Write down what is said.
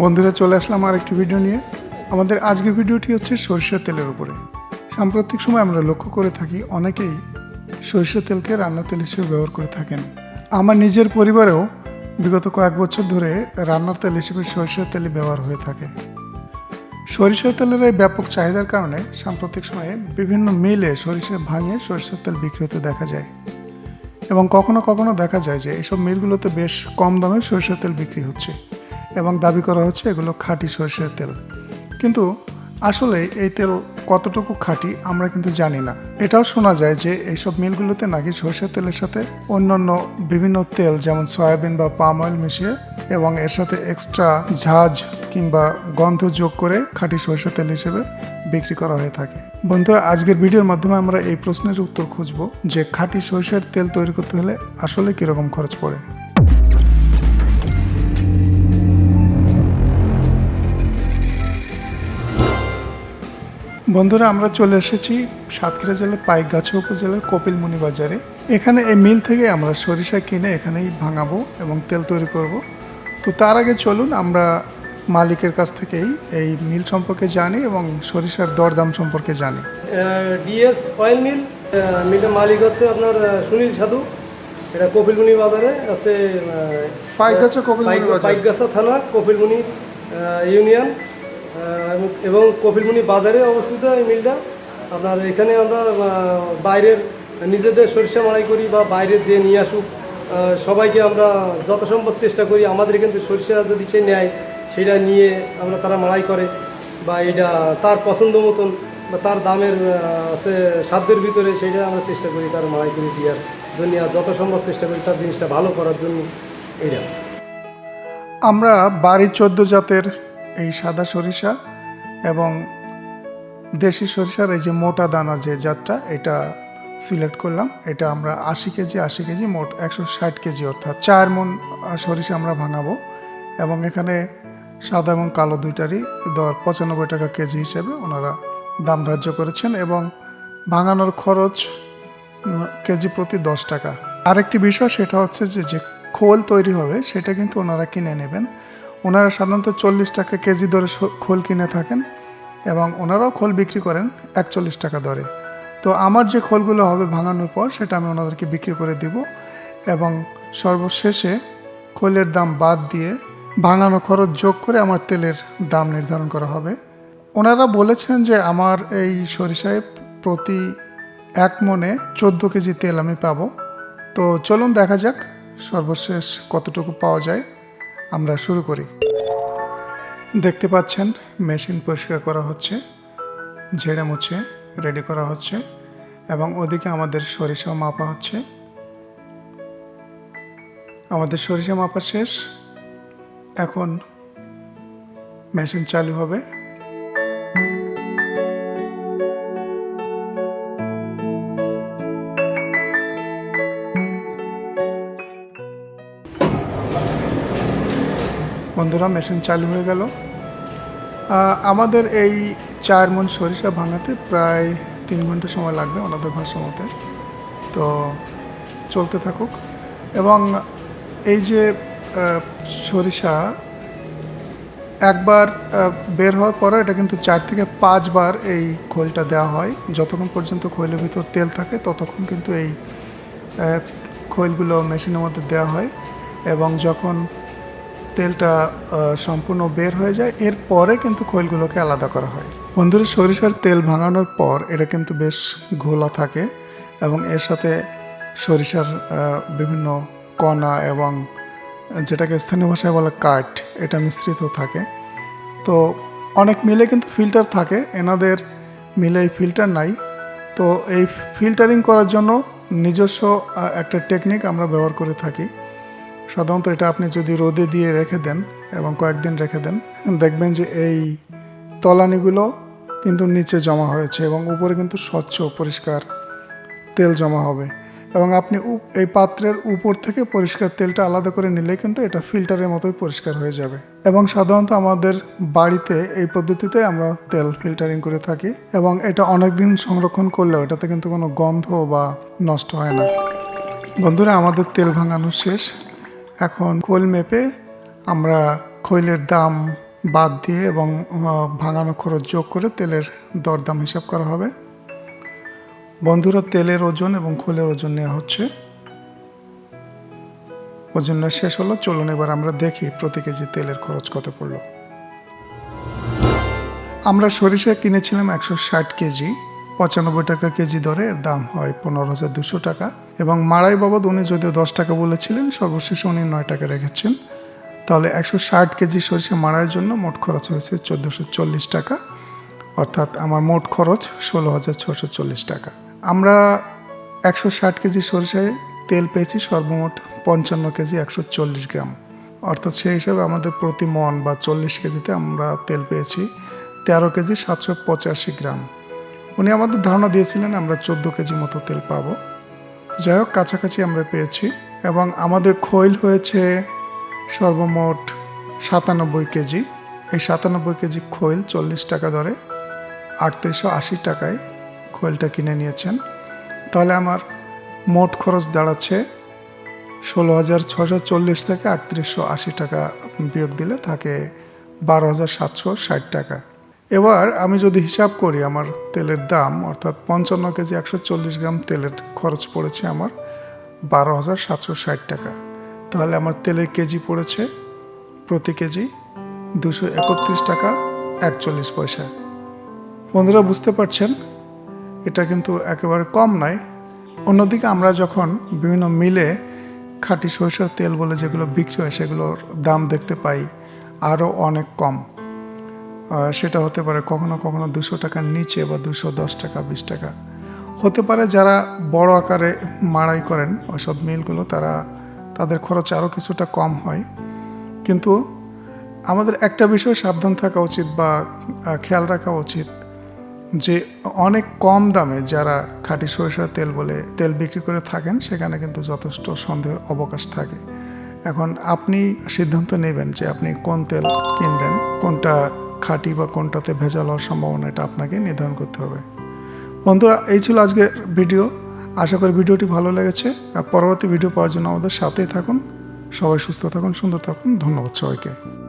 বন্ধুরা, চলে আসলাম আর একটি ভিডিও নিয়ে। আমাদের আজকের ভিডিওটি হচ্ছে সরিষার তেলের উপরে। সাম্প্রতিক সময় আমরা লক্ষ্য করে থাকি, অনেকেই সরিষার তেলকে রান্নার তেল হিসেবে ব্যবহার করে থাকেন। আমার নিজের পরিবারেও বিগত কয়েক বছর ধরে রান্নার তেল হিসেবে সরিষার তেলই ব্যবহার হয়ে থাকে। সরিষার তেলের এই ব্যাপক চাহিদার কারণে সাম্প্রতিক সময়ে বিভিন্ন মিলে সরিষা ভাঙিয়ে সরিষার তেল বিক্রি হতে দেখা যায়। এবং কখনো কখনো দেখা যায় যে এইসব মিলগুলোতে বেশ কম দামে সরিষার তেল বিক্রি হচ্ছে। এবং দাবি করা হচ্ছে এগুলো খাঁটি সরিষার তেল। কিন্তু আসলে এই তেল কতটুকু খাঁটি আমরা কিন্তু জানি না। এটাও শোনা যায় যে এইসব মিলগুলোতে নাকি সরিষার তেলের সাথে অন্যান্য বিভিন্ন তেল যেমন সয়াবিন বা পাম অয়েল মিশিয়ে এবং এর সাথে এক্সট্রা ঝাঁজ কিংবা গন্ধ যোগ করে খাঁটি সরিষার তেল হিসেবে বিক্রি করা হয়ে থাকে। বন্ধুরা, আজকের ভিডিওর মাধ্যমে আমরা এই প্রশ্নের উত্তর খুঁজব যে খাঁটি সরিষার তেল তৈরি করতে হলে আসলে কীরকম খরচ পড়ে? বন্ধুরা আমরা চলে এসেছি সাতক্ষীরা জেলার পাইকগাছা উপজেলার কপিলমুনি বাজারে। এখানে এই মিল থেকে আমরা সরিষা কিনে এখানেই ভাঙাবো এবং তেল তৈরি করব। তো তার আগে চলুন আমরা মালিকের কাছ থেকেই এই মিল সম্পর্কে জানি এবং সরিষার দরদাম সম্পর্কে জানি। ডিএস অয়েল মিল মিলের মালিক হচ্ছে আপনার সুনীল সাধু। এটা কপিলমুনি বাজারে হচ্ছে পাইকগাছা বাজার। পাইকগাছা থানা কপিলমুনি ইউনিয়ন। এবং- কপিলমুনি বাজারে অবস্থিত এই মিলটা। আপনার এখানে আমরা বাইরের নিজেদের সরিষা মাড়াই করি বা বাইরের যে নিয়ে আসুক সবাইকে আমরা যত সম্ভব চেষ্টা করি। আমাদের এখান সরিষা যদি সে নেয়, সেটা নিয়ে আমরা তারা মাড়াই করে বা এটা তার পছন্দ মতন বা তার দামের আছে সাধ্যের ভিতরে সেটা আমরা চেষ্টা করি তার মাড়াই করে দেওয়ার জন্য আর যত সম্ভব চেষ্টা করি তার জিনিসটা ভালো করার জন্য। এইটা। আমরা বাড়ি চোদ্দ জাতের এই সাদা সরিষা এবং দেশি সরিষার এই যে মোটা দানার যে জাতটা, এটা সিলেক্ট করলাম। এটা আমরা আশি কেজি আশি কেজি, মোট একশো ষাট কেজি অর্থাৎ চার মন সরিষা আমরা ভাঙাবো এবং এখানে সাদা এবং কালো দুইটারই দর পঁচানব্বই টাকা কেজি হিসেবে ওনারা দাম ধার্য করেছেন এবং ভাঙানোর খরচ কেজি প্রতি দশ টাকা। আরেকটি বিষয় সেটা হচ্ছে যে যে খোল তৈরি হবে, সেটা কিন্তু ওনারা কিনে নেবেন। ওনারা সাধারণত চল্লিশ টাকা কেজি দরে খোল কিনে থাকেন এবং ওনারাও খোল বিক্রি করেন একচল্লিশ টাকা দরে। তো আমার যে খোলগুলো হবে ভাঙানোর পর সেটা আমি ওনাদেরকে বিক্রি করে দিব এবং সর্বশেষে খোলের দাম বাদ দিয়ে ভাঙানো খরচ যোগ করে আমার তেলের দাম নির্ধারণ করা হবে। ওনারা বলেছেন যে আমার এই সরিষায় প্রতি এক মনে চোদ্দ কেজি তেল আমি পাবো। তো চলুন দেখা যাক সর্বশেষ কতটুকু পাওয়া যায়। আমরা শুরু করি। দেখতে পাচ্ছেন, মেশিন পরিষ্কার করা হচ্ছে, ঝেড়ে মুছে রেডি করা হচ্ছে, এবং ওদিকে আমাদের সরিষা মাপা হচ্ছে। আমাদের সরিষা মাপা শেষ। এখন মেশিন চালু হবে। বন্ধুরা মেশিন চালু হয়ে গেল। আমাদের এই চার মন সরিষা ভাঙাতে প্রায় তিন ঘণ্টা সময় লাগবে ওনাদের ভাষ্য মতে তো চলতে থাকুক। এবং এই যে সরিষা একবার বের হওয়ার পরে এটা কিন্তু চার থেকে পাঁচবার এই খোলটা দেওয়া হয়। যতক্ষণ পর্যন্ত খোলের ভিতর তেল থাকে, ততক্ষণ কিন্তু এই খোলগুলো মেশিনের মধ্যে দেওয়া হয়। এবং যখন তেলটা সম্পূর্ণ বের হয়ে যায়। এরপরে কিন্তু খৈলগুলোকে আলাদা করা হয়। বন্ধুরা, সরিষার তেল ভাঙানোর পর এটা কিন্তু বেশ ঘোলা থাকে এবং এর সাথে সরিষার বিভিন্ন কণা এবং যেটাকে স্থানীয় ভাষায় বলে কাঠ, এটা মিশ্রিত থাকে। তো অনেক মিলে কিন্তু ফিল্টার থাকে, এনাদের মিলে ফিল্টার নাই। তো এই ফিল্টারিং করার জন্য নিজস্ব একটা টেকনিক আমরা ব্যবহার করে থাকি। সাধারণত এটা আপনি যদি রোদে দিয়ে রেখে দেন এবং কয়েকদিন রেখে দেন, দেখবেন যে এই তলানিগুলো কিন্তু নিচে জমা হয়েছে এবং উপরে কিন্তু স্বচ্ছ, পরিষ্কার তেল জমা হবে। এবং আপনি এই পাত্রের উপর থেকে পরিষ্কার তেলটা আলাদা করে নিলে কিন্তু এটা ফিল্টারের মতোই পরিষ্কার হয়ে যাবে। এবং সাধারণত আমাদের বাড়িতে এই পদ্ধতিতে আমরা তেল ফিল্টারিং করে থাকি এবং এটা অনেক দিন সংরক্ষণ করলেও এটাতে কিন্তু কোনো গন্ধ বা নষ্ট হয় না। বন্ধুরা, আমাদের তেল ভাঙানো শেষ। এখন খোল মেপে আমরা খৈলের দাম বাদ দিয়ে এবং ভাঙানো খরচ যোগ করে তেলের দরদাম হিসাব করা হবে। বন্ধুরা, তেলের ওজন এবং খোলের ওজন নেওয়া হচ্ছে। ওজনটা শেষ হলো। চলুন এবার আমরা দেখি প্রতি কেজি তেলের খরচ কত পড়ল। আমরা সরিষা কিনেছিলাম একশো ষাট কেজি। পঁচানব্বই টাকা কেজি দরে, এর দাম হয় পনেরো হাজার দুশো টাকা। এবং মাড়াই বাবদ উনি যদিও দশ টাকা বলেছিলেন, সর্বশেষে উনি নয় টাকা রেখেছেন। তাহলে একশো ষাট কেজি সরিষা মাড়াইয়ের জন্য মোট খরচ হয়েছে চোদ্দোশো চল্লিশ টাকা। অর্থাৎ আমার মোট খরচ ষোলো হাজার ছশো চল্লিশ টাকা। আমরা একশো ষাট কেজি সরিষায় তেল পেয়েছি, সর্বমোট পঞ্চান্ন কেজি একশো চল্লিশ গ্রাম। অর্থাৎ সেই হিসাবে আমাদের প্রতি মন বা চল্লিশ কেজিতে আমরা তেল পেয়েছি তেরো কেজি সাতশো পঁচাশি গ্রাম। উনি আমাদের ধারণা দিয়েছিলেন, আমরা চোদ্দ কেজি মতো তেল পাবো। যাই হোক, কাছাকাছি আমরা পেয়েছি এবং আমাদের খৈল হয়েছে সর্বমোট সাতানব্বই কেজি। এই সাতানব্বই কেজি খৈল চল্লিশ টাকা দরে, আটত্রিশশো আশি টাকায় খৈলটা কিনে নিয়েছেন। তাহলে আমার মোট খরচ দাঁড়াচ্ছে ষোলো হাজার ছশো চল্লিশ থেকে আটত্রিশশো আশি টাকা। বিয়োগ দিলে থাকে বারো হাজার সাতশো ষাট টাকা। এবার আমি যদি হিসাব করি আমার তেলের দাম, অর্থাৎ পঞ্চান্ন কেজি একশো চল্লিশ গ্রাম তেলের খরচ পড়েছে আমার বারো হাজার সাতশো ষাট টাকা। তাহলে আমার তেলের কেজি পড়েছে প্রতি কেজি দুশো একত্রিশ টাকা একচল্লিশ পয়সা। বন্ধুরা, বুঝতে পারছেন? এটা কিন্তু একেবারে কম নয়। অন্যদিকে আমরা যখন বিভিন্ন মিলে খাঁটি সরিষার তেল বলে যেগুলো বিক্রি হয়, সেগুলোর দাম দেখতে পাই আরও অনেক কম। সেটা হতে পারে কখনো কখনো দুশো টাকার নিচে বা দুশো দশ টাকা, বিশ টাকা। হতে পারে যারা বড় আকারে মাড়াই করেন ওইসব মিলগুলো, তারা তাদের খরচ আরও কিছুটা কম হয়। কিন্তু আমাদের একটা বিষয় সাবধান থাকা উচিত বা খেয়াল রাখা উচিত যে অনেক কম দামে যারা খাঁটি সরিষার তেল বলে তেল বিক্রি করে থাকেন, সেখানে কিন্তু যথেষ্ট সন্দেহের অবকাশ থাকে। এখন আপনি সিদ্ধান্ত নেবেন যে আপনি কোন তেল কিনবেন, কোনটা খাঁটি বা কোনটাতে ভেজাল হওয়ার সম্ভাবনা, এটা আপনাকে নির্ধারণ করতে হবে। বন্ধুরা, এই ছিল আজকের ভিডিও। আশা করি ভিডিওটি ভালো লেগেছে। আর পরবর্তী ভিডিও পাওয়ার জন্য আমাদের সাথেই থাকুন। সবাই সুস্থ থাকুন, সুন্দর থাকুন। ধন্যবাদ সবাইকে।